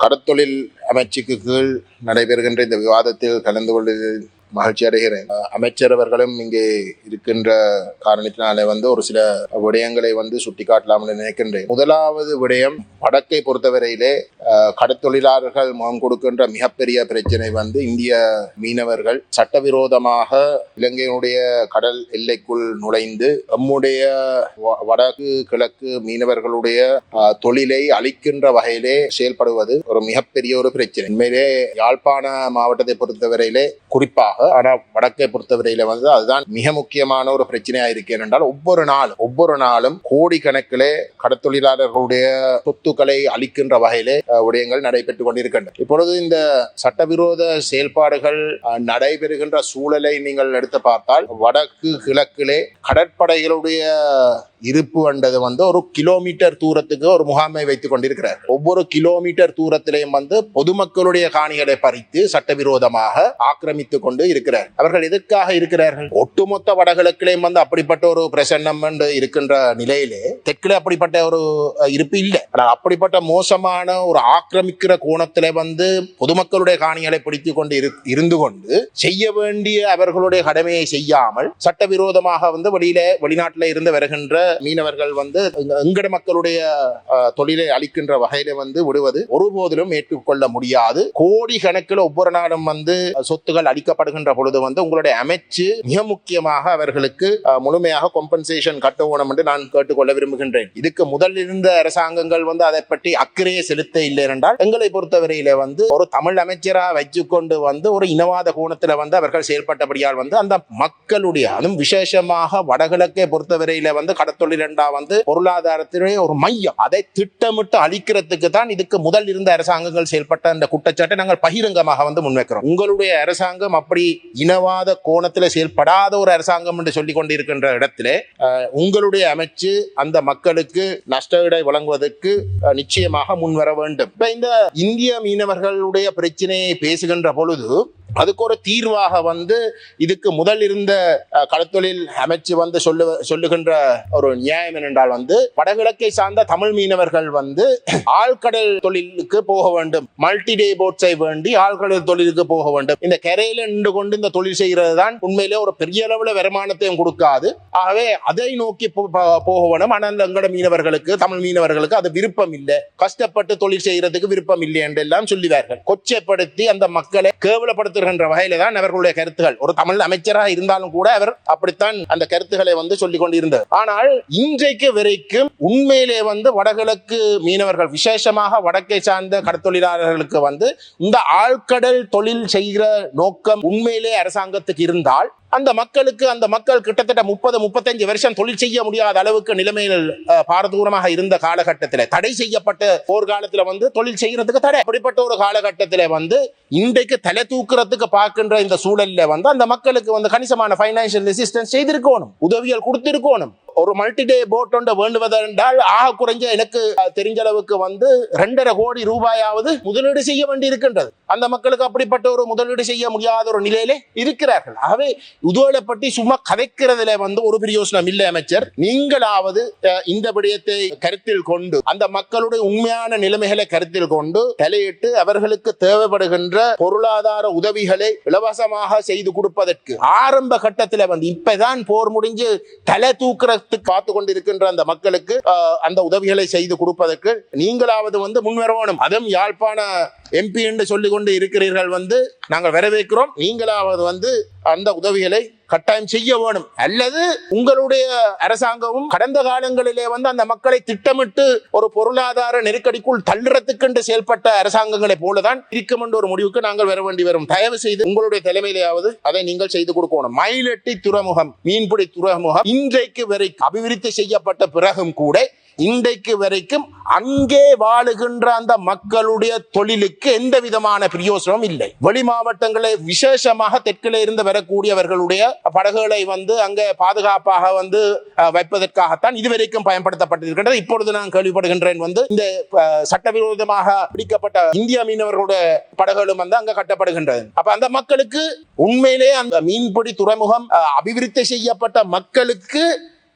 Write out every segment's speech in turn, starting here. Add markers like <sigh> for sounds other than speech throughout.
கடத்தொழில் அமைச்சுக்கு கீழ் நடைபெறுகின்ற இந்த விவாதத்தில் கலந்து கொள்வதில் மகிழ்ச்சி அடைகிறேன் அமைச்சரவர்களும் அமைச்சர் அவர்களும் இங்கே இருக்கின்ற காரணத்தினாலே வந்து ஒரு சில விடயங்களை வந்து சுட்டிக்காட்டலாம்னு நினைக்கின்றேன். முதலாவது விடயம் வடக்கை பொறுத்தவரையிலே கடத்தொழிலாளர்கள் முகம் கொடுக்கின்ற மிகப்பெரிய பிரச்சனை வந்து இந்திய மீனவர்கள் சட்டவிரோதமாக இலங்கையினுடைய கடல் எல்லைக்குள் நுழைந்து நம்முடைய வ- வடக்கு கிழக்கு மீனவர்களுடைய அஹ், தொழிலை அழிக்கின்ற வகையிலே செயல்படுவது ஒரு மிகப்பெரிய ஒரு பிரச்சனை. உண்மையிலே யாழ்ப்பாண மாவட்டத்தை பொறுத்தவரையிலே குறிப்பாக ஆனா வடக்கை பொறுத்தவரையில வந்து அதுதான் மிக முக்கியமான ஒரு பிரச்சனையா இருக்கு ஏனென்றால் ஒவ்வொரு நாளும் ஒவ்வொரு நாளும் கோடிக்கணக்கிலே கடத்தொழிலாளர்களுடைய சொத்துக்களை அளிக்கின்ற வகையிலே விடயங்கள் நடைபெற்றுக் கொண்டிருக்கின்றன. இப்பொழுது இந்த சட்டவிரோத செயல்பாடுகள் அஹ், நடைபெறுகின்ற சூழலை நீங்கள் எடுத்து பார்த்தால் வடக்கு கிழக்கிலே கடற்படைகளுடைய இருப்பு என்றது வந்து ஒரு கிலோமீட்டர் தூரத்துக்கு ஒரு முகாமை வைத்துக் கொண்டிருக்கிறார் ஒவ்வொரு கிலோமீட்டர் தூரத்திலையும் வந்து பொதுமக்களுடைய காணிகளை பறித்து சட்டவிரோதமாக ஆக்கிரமித்து கொண்டு இருக்கிறார் அவர்கள் எதற்காக இருக்கிறார்கள்? ஒட்டுமொத்த வடகிழக்கிலையும் வந்து அப்படிப்பட்ட ஒரு பிரசன்னம் என்று இருக்கின்ற நிலையிலே தெற்கில் அப்படிப்பட்ட ஒரு இருப்பு இல்லை. ஆனால் அப்படிப்பட்ட மோசமான ஒரு ஆக்கிரமிக்கிற கோணத்தில் வந்து பொதுமக்களுடைய காணிகளை பிடித்துக் கொண்டு இருந்து கொண்டு செய்ய வேண்டிய அவர்களுடைய கடமையை செய்யாமல் சட்டவிரோதமாக வந்து வெளியில வெளிநாட்டில் இருந்து வருகின்ற மீனவர்கள் வந்து எங்கட மக்களுடைய தொழிலை அளிக்கின்ற வகையில வந்து விடுவது ஒருபோதிலும் ஏற்றுக்கொள்ள முடியாது. கோடி கணக்கில் ஒவ்வொரு நாடும் வந்து சொத்துகள் அளிக்கப்படுகின்ற பொழுது வந்து உங்களுடைய அமைச்சு மிக முக்கியமாக அவர்களுக்கு முழுமையாக கொம்பன்சேஷன் கட்டணும் என்று நான் கேட்டுக்கொள்ள விரும்புகின்றேன். இதுக்கு முதல் இருந்த அரசாங்கங்கள் வந்து அதை பற்றி அக்கறையை செலுத்த இல்லை என்றால் எங்களை பொறுத்தவரையில வந்து ஒரு தமிழ் அமைச்சரா வச்சுக்கொண்டு வந்து ஒரு இனவாத கோணத்துல வந்து அவர்கள் செயல்பட்டபடியால் வந்து அந்த மக்களுடைய அதுவும் விசேஷமாக வடகிழக்கை பொறுத்தவரையில வந்து கடத்த தொழில் என்றா வந்து பொருளாதாரத்திலே ஒரு மையம். அதை திட்டமிட்டு அழிக்கிறதுக்கு தான் இதுக்கு முதல் இருந்த அரசாங்கங்கள் செயல்பட்ட அந்த குற்றச்சாட்டை நாங்கள் பகிரங்கமாக வந்து முன்வைக்கிறோம். உங்களுடைய அரசாங்கம் அப்படி இனவாத கோணத்தில் செயல்படாத ஒரு அரசாங்கம் என்று சொல்லிக் கொண்டிருக்கின்ற இடத்துல உங்களுடைய அமைச்சு அந்த மக்களுக்கு நஷ்டஈடை வழங்குவதற்கு நிச்சயமாக முன்வர வேண்டும். இந்த இந்திய மீனவர்களுடைய பிரச்சனையை பேசுகின்ற பொழுது அதுக்கு ஒரு தீர்வாக வந்து இதுக்கு முதல் இருந்த களத்தொழில் கடத்தொழில் அமைச்சு வந்து சொல்லு சொல்லுகின்ற ஒரு நியாயம் என்னென்றால் வந்து வடகிழக்கை சார்ந்த தமிழ் மீனவர்கள் வந்து <clears throat> ஆழ்கடல் தொழிலுக்கு போக வேண்டும். மல்டி டே போட்ஸை வேண்டி ஆழ்கடல் தொழிலுக்கு போக வேண்டும். இந்த கரையில நின்று கொண்டு இந்த தொழில் செய்கிறது தான் உண்மையிலே ஒரு பெரிய அளவுல வருமானத்தையும் கொடுக்காது. ஆகவே அதை நோக்கி போ- போக வேணும். ஆனால் எங்கட மீனவர்களுக்கு தமிழ் மீனவர்களுக்கு அது விருப்பம் இல்லை. கஷ்டப்பட்டு தொழில் செய்யறதுக்கு விருப்பம் இல்லை என்றெல்லாம் சொல்லுவார்கள். கொச்சைப்படுத்தி அந்த மக்களை கேவலப்படுத்த கேவலப்படுத்துகின்ற வகையில தான் அவர்களுடைய கருத்துகள். ஒரு தமிழ் அமைச்சராக இருந்தாலும் கூட அவர் அப்படித்தான் அந்த கருத்துக்களை வந்து சொல்லிக் கொண்டிருந்தார் ஆனால் இன்றைக்கு வரைக்கும் உண்மையிலே வந்து வடகிழக்கு மீனவர்கள் விசேஷமாக வடக்கை சார்ந்த கடத்தொழிலாளர்களுக்கு வந்து இந்த ஆழ்கடல் தொழில் செய்கிற நோக்கம் உண்மையிலே அரசாங்கத்துக்கு இருந்தால் அந்த மக்களுக்கு அந்த மக்கள் கிட்டத்தட்ட முப்பது முப்பத்தஞ்சு வருஷம் தொழில் செய்ய முடியாத அளவுக்கு நிலைமையில் பாரதூரமாக இருந்த காலகட்டத்தில் தடை செய்யப்பட்ட போர்க்காலத்தில் வந்து தொழில் செய்யறதுக்கு தடை. அப்படிப்பட்ட ஒரு காலகட்டத்தில் வந்து இன்றைக்கு தலை தூக்குறதுக்கு பார்க்கின்ற இந்த சூழல்ல வந்து அந்த மக்களுக்கு வந்து கணிசமான ஃபைனான்சியல் ரெசிஸ்டன்ஸ் செய்திருக்கணும் உதவிகள் கொடுத்திருக்கணும். ஒரு மல்டி டே போட் ஒன்று வேண்டுவதென்றால் ஆக குறைஞ்ச எனக்கு தெரிஞ்ச அளவுக்கு வந்து ரெண்டரை கோடி ரூபாயாவது முதலீடு செய்ய வேண்டி இருக்கின்றது. அந்த மக்களுக்கு அப்படிப்பட்ட ஒரு முதலீடு செய்ய முடியாத ஒரு நிலையிலே இருக்கிறார்கள். ஆகவே உதவிகளை பற்றி சும்மா கதைக்கிறதுல வந்து ஒரு பிரயோசனம் இல்லை அமைச்சர். நீங்களாவது இந்த விடயத்தை கருத்தில் கொண்டு அந்த மக்களுடைய உண்மையான நிலைமைகளை கருத்தில் கொண்டு தலையிட்டு அவர்களுக்கு தேவைப்படுகின்ற பொருளாதார உதவிகளை இலவசமாக செய்து கொடுப்பதற்கு ஆரம்ப கட்டத்தில் வந்து இப்பதான் போர் முடிஞ்சு தலை தூக்குற பார்த்து பார்த்து கொண்டிருக்கின்ற அந்த மக்களுக்கு அந்த உதவிகளை செய்து கொடுப்பதற்கு நீங்களாவது வந்து முன்வரணும். அதுவும் யாழ்ப்பாண எம்பி என்று சொல்லிக் கொண்டு இருக்கிறீர்கள் வந்து நாங்கள் வரவேற்கிறோம். நீங்களாவது வந்து அந்த உதவிகளை கட்டாயம் செய்ய வேணும். அல்லது உங்களுடைய அரசாங்கமும் கடந்த காலங்களிலே வந்து அந்த மக்களை திட்டமிட்டு ஒரு பொருளாதார நெருக்கடிக்குள் தள்ளுறதுக்கென்று செயல்பட்ட அரசாங்கங்களை போலதான் இருக்கும் என்ற ஒரு முடிவுக்கு நாங்கள் வர வேண்டி வரும். தயவு செய்து உங்களுடைய தலைமையிலேயாவது அதை நீங்கள் செய்து கொடுக்கணும். மயிலட்டி துறைமுகம் மீன்பிடி துறைமுகம் இன்றைக்கு வரை அபிவிருத்தி செய்யப்பட்ட பிறகும் கூட இன்றைக்கு வரைக்கும் அங்கே வாழுகின்ற அந்த மக்களுடைய தொழிலுக்கு எந்த விதமான பிரயோசனமும் இல்லை. வெளி மாவட்டங்களை விசேஷமாக தெற்கில இருந்து வரக்கூடியவர்களுடைய படகுகளை வந்து அங்கே பாதுகாப்பாக வந்து வைப்பதற்காகத்தான் இதுவரைக்கும் பயன்படுத்தப்பட்டிருக்கின்றது. இப்பொழுது நான் கேள்விப்படுகின்றேன் வந்து இந்த சட்டவிரோதமாக பிடிக்கப்பட்ட இந்திய மீனவர்களுடைய படகுகளும் வந்து அங்கே கட்டப்படுகின்றது. அப்ப அந்த மக்களுக்கு உண்மையிலே அந்த மீன்பிடி துறைமுகம் அபிவிருத்தி செய்யப்பட்ட மக்களுக்கு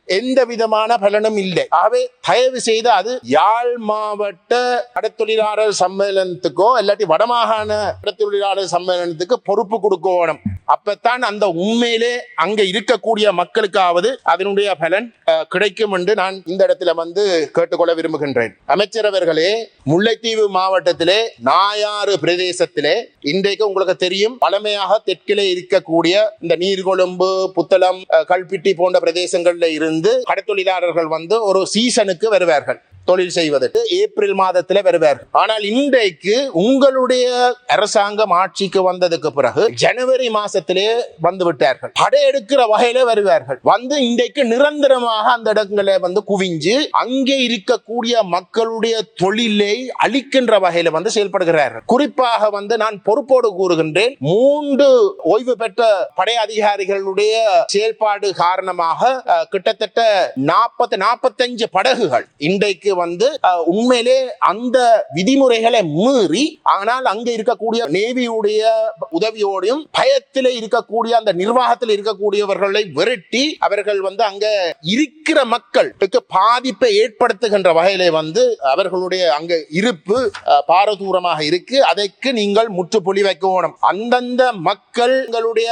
எந்த விதமான பலனும் இல்லை. ஆகவே தயவு செய்து அது யாழ் மாவட்ட கடத்தொழிலாளர் சம்மேளனத்துக்கோ இல்லாட்டி வடமாகாண கடத்தொழிலாளர் சம்மேளனத்துக்கு பொறுப்பு கொடுக்கணும். அப்பத்தான் அந்த உண்மையிலே அங்க இருக்கக்கூடிய மக்களுக்காவது அதனுடைய பலன் கிடைக்கும் என்று நான் இந்த இடத்துல வந்து கேட்டுக்கொள்ள விரும்புகின்றேன். அமைச்சரவர்களே முல்லைத்தீவு மாவட்டத்திலே நாயாறு பிரதேசத்திலே இன்றைக்கு உங்களுக்கு தெரியும் பழமையாக தெற்கிலே இருக்கக்கூடிய இந்த நீர்கொழும்பு புத்தளம் கல்பிட்டி போன்ற பிரதேசங்கள்ல இருந்து கடத்தொழிலாளர்கள் வந்து ஒரு சீசனுக்கு வருவார்கள். தொழில் செய்வதற்கு ஏப்ரல் மாதத்தில் வருவார். ஆனால் இன்றைக்கு உங்களுடைய அரசாங்கம் ஆட்சிக்கு வந்ததுக்கு பிறகு ஜனவரி மாசத்திலே வந்து விட்டார்கள். படையெடுக்கிற வகையில வருவார்கள். வந்து இன்றைக்கு நிரந்தரமாக அந்த இடங்களை வந்து குவிஞ்சு அங்கே இருக்கக்கூடிய மக்களுடைய தொழிலை அழிக்கின்ற வகையில வந்து செயல்படுகிறார்கள். குறிப்பாக வந்து நான் பொறுப்போடு கூறுகின்றேன் மூன்று ஓய்வு பெற்ற படை அதிகாரிகளுடைய செயல்பாடு காரணமாக கிட்டத்தட்ட நாற்பத்தி நாற்பத்தஞ்சு படகுகள் இன்றைக்கு வந்து உண்மையிலே அந்த விதிமுறைகளை மீறி ஆனால் அங்க இருக்கக்கூடிய நேவியுடைய உதவியோடையும் பயத்தில் இருக்கக்கூடிய அந்த நிர்வாகத்தில் இருக்கக்கூடியவர்களை விரட்டி அவர்கள் வந்து அங்க இருக்கிற மக்களுக்கு பாதிப்பை ஏற்படுத்துகின்ற வகையிலே வந்து அவர்களுடைய அங்க இருப்பு பாரதூரமாக இருக்கு. அதற்கு நீங்கள் முற்றுப்புள்ளி வைக்கணும். அந்தந்த மக்களுடைய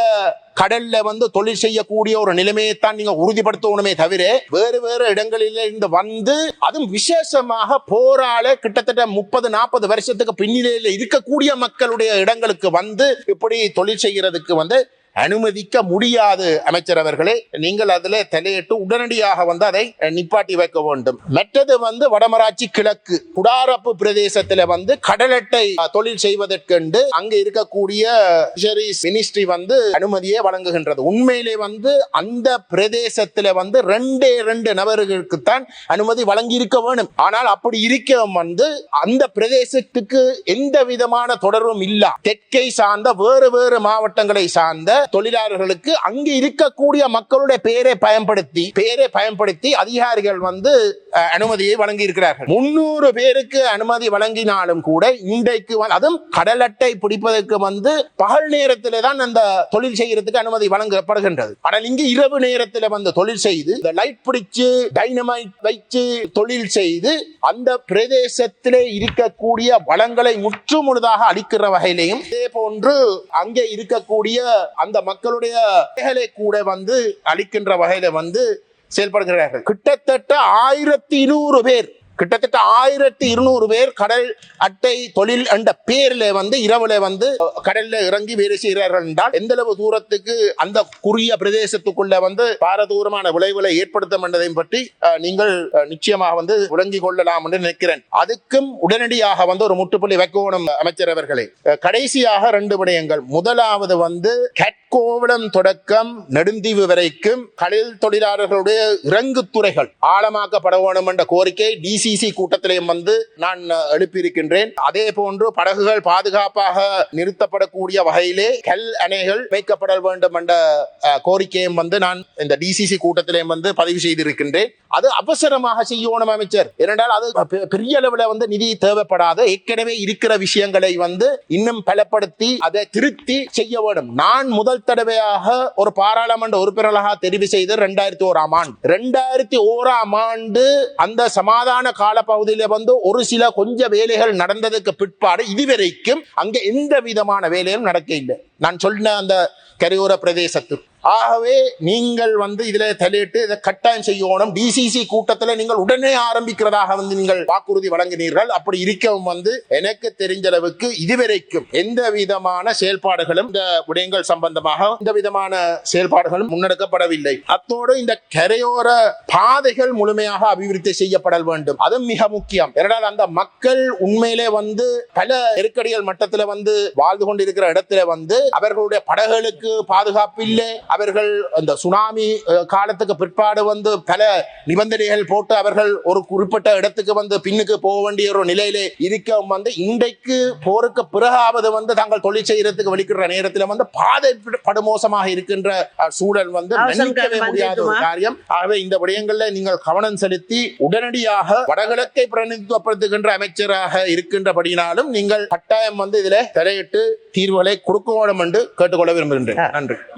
கடல்ல வந்து தொழில் செய்யக்கூடிய ஒரு நிலைமையை தான் நீங்க உறுதிப்படுத்தணுமே தவிர வேறு வேறு இடங்களில இருந்து வந்து அதுவும் விசேஷமாக போரால கிட்டத்தட்ட முப்பது நாற்பது வருஷத்துக்கு பின்னிலையில் இருக்கக்கூடிய மக்களுடைய இடங்களுக்கு வந்து இப்படி தொழில் செய்யறதுக்கு வந்து அனுமதிக்க முடியாது அமைச்சர் அவர்களே. நீங்கள் அதில் தலையிட்டு உடனடியாக வந்து அதை நிப்பாட்டி வைக்க வேண்டும். மற்றது வந்து வடமராட்சி கிழக்கு குடாரப்பு பிரதேசத்தில் வந்து கடலட்டை தொழில் செய்வதற்கென்று அங்கு இருக்கக்கூடிய ஃபிஷரிஸ் மினிஸ்ட்ரி வந்து அனுமதியை வழங்குகின்றது. உண்மையிலே வந்து அந்த பிரதேசத்தில் வந்து ரெண்டே ரெண்டு நபர்களுக்கு தான் அனுமதி வழங்கி இருக்க வேணும் ஆனால் அப்படி இருக்க வந்து அந்த பிரதேசத்துக்கு எந்த விதமான தொடர்பும் இல்ல. தெற்கை சார்ந்த வேறு வேறு மாவட்டங்களை சார்ந்த தொழிலாளர்களுக்கு அங்கு இருக்கக்கூடிய மக்களுடைய பெயரை பயன்படுத்தி பெயரை பயன்படுத்தி அதிகாரிகள் வந்து அனுமதியை வழங்கி இருக்கிறார்கள் முன்னூறு பேருக்கு அனுமதி வழங்கினாலும் கூட இன்றைக்கு அதுவும் கடல் அட்டை பிடிப்பதற்கு வந்து பகல் நேரத்திலே தான் அந்த தொழில் செய்யறதுக்கு அனுமதி வழங்கப்படுகின்றது. ஆனால் இங்கு இரவு நேரத்தில் வந்து தொழில் செய்து இந்த லைட் பிடிச்சு டைனமைட் வைத்து தொழில் செய்து அந்த பிரதேசத்திலே இருக்கக்கூடிய வளங்களை முற்றுமுழுதாக அளிக்கிற வகையிலையும் இதே போன்று அங்கே இருக்கக்கூடிய அந்த மக்களுடைய கூட வந்து அளிக்கின்ற வகையில வந்து செயல்படுகிறார்கள். கிட்டத்தட்ட ஆயிரத்தி இருநூறு பேர் கிட்டத்தட்ட ஆயிரத்தி இருநூறு பேர் கடல் அட்டை தொழில் என்ற பேர்ல வந்து இரவுல வந்து கடல்ல இறங்கி வேலை செய்கிறார்கள் என்றால் எந்த அளவு தூரத்துக்கு அந்த குறுகிய பிரதேசத்துக்குள்ள வந்து பாரதூரமான விளைவுகளை ஏற்படுத்தும் என்பதையும் பற்றி நீங்கள் நிச்சயமாக வந்து விளங்கிக் கொள்ளலாம் என்று நினைக்கிறேன். அதுக்கும் உடனடியாக வந்து ஒரு முட்டுப்புள்ளி வைக்கணும் அமைச்சர் அவர்களே. கடைசியாக ரெண்டு விடயங்கள். முதலாவது வந்து கோவளம் தொடக்கம் நெடுந்தீவு வரைக்கும் கடல் தொழிலாளர்களுடைய இறங்கு துறைகள் ஆழமாக்கப்பட வேண்டும் என்ற கோரிக்கை டிசிசி கூட்டத்திலையும் வந்து நான் எழுப்பியிருக்கின்றேன். அதே போன்று படகுகள் பாதுகாப்பாக நிறுத்தப்படக்கூடிய வகையிலே கல் அணைகள் வைக்கப்பட வேண்டும் என்ற கோரிக்கையும் வந்து நான் இந்த டிசிசி கூட்டத்திலையும் வந்து பதிவு செய்திருக்கின்றேன். அது அவசரமாக செய்யணும் அமைச்சர். ஏனென்றால் அது பெ- பெரிய அளவில் வந்து நிதி தேவைப்படாது. ஏற்கனவே இருக்கிற விஷயங்களை வந்து இன்னும் பலப்படுத்தி அதை திருத்தி செய்ய வேண்டும். நான் முதல் தடவையாக ஒரு பாராளுமன்ற உறுப்பினராக தெரிவு செய்து ரெண்டாயிரத்தி ஓராம் ஆண்டு. ரெண்டாயிரத்தி ஓராம் ஆண்டு அந்த சமாதான கால பகுதியில வந்து ஒரு சில கொஞ்ச வேலைகள் நடந்ததுக்கு பிற்பாடு இதுவரைக்கும் அங்க எந்த விதமான வேலையும் நடக்க இல்லை நான் சொன்ன அந்த கரையோர பிரதேசத்துக்கு. ஆகவே நீங்கள் வந்து இதுல தலையிட்டு இதை கட்டாயம் செய்யணும். டிசிசி கூட்டத்தில் நீங்கள் உடனே ஆரம்பிக்கிறதாக வந்து நீங்கள் வாக்குறுதி வழங்கினீர்கள். அப்படி இருக்கவும் வந்து எனக்கு தெரிஞ்ச அளவுக்கு இதுவரைக்கும் எந்த விதமான செயல்பாடுகளும் இந்த விடயங்கள் சம்பந்தமாக எந்த விதமான செயல்பாடுகளும் முன்னெடுக்கப்படவில்லை. அத்தோடு இந்த கரையோர பாதைகள் முழுமையாக அபிவிருத்தி செய்யப்படல் வேண்டும். அதுவும் மிக முக்கியம். ஏனென்றால் அந்த மக்கள் உண்மையிலே வந்து பல நெருக்கடிகள் மட்டத்தில் வந்து வாழ்ந்து கொண்டிருக்கிற இடத்துல வந்து அவர்களுடைய படகுகளுக்கு பாதுகாப்பு இல்லை அவர்கள் அந்த சுனாமி காலத்துக்கு பிற்பாடு வந்து பல நிபந்தனைகள் போட்டு அவர்கள் ஒரு குறிப்பிட்ட இடத்துக்கு வந்து பின்னுக்கு போக வேண்டிய ஒரு நிலையிலே இருக்க வந்து இன்றைக்கு போருக்கு பிறகாவது வந்து தாங்கள் தொழில் செய்யறதுக்கு வலிக்கிற நேரத்தில் வந்து பாதை படுமோசமாக இருக்கின்ற சூழல் வந்து மன்னிக்கவே முடியாத ஒரு? காரியம். ஆகவே இந்த விடயங்கள்ல நீங்கள் கவனம் செலுத்தி உடனடியாக வடகிழக்கை பிரதிநிதித்துவப்படுத்துகின்ற அமைச்சராக இருக்கின்றபடினாலும் நீங்கள் கட்டாயம் வந்து இதுல தலையிட்டு தீர்வுகளை கொடுக்க வேண்டும் என்று கேட்டுக்கொள்ள விரும்புகின்றேன். நன்றி.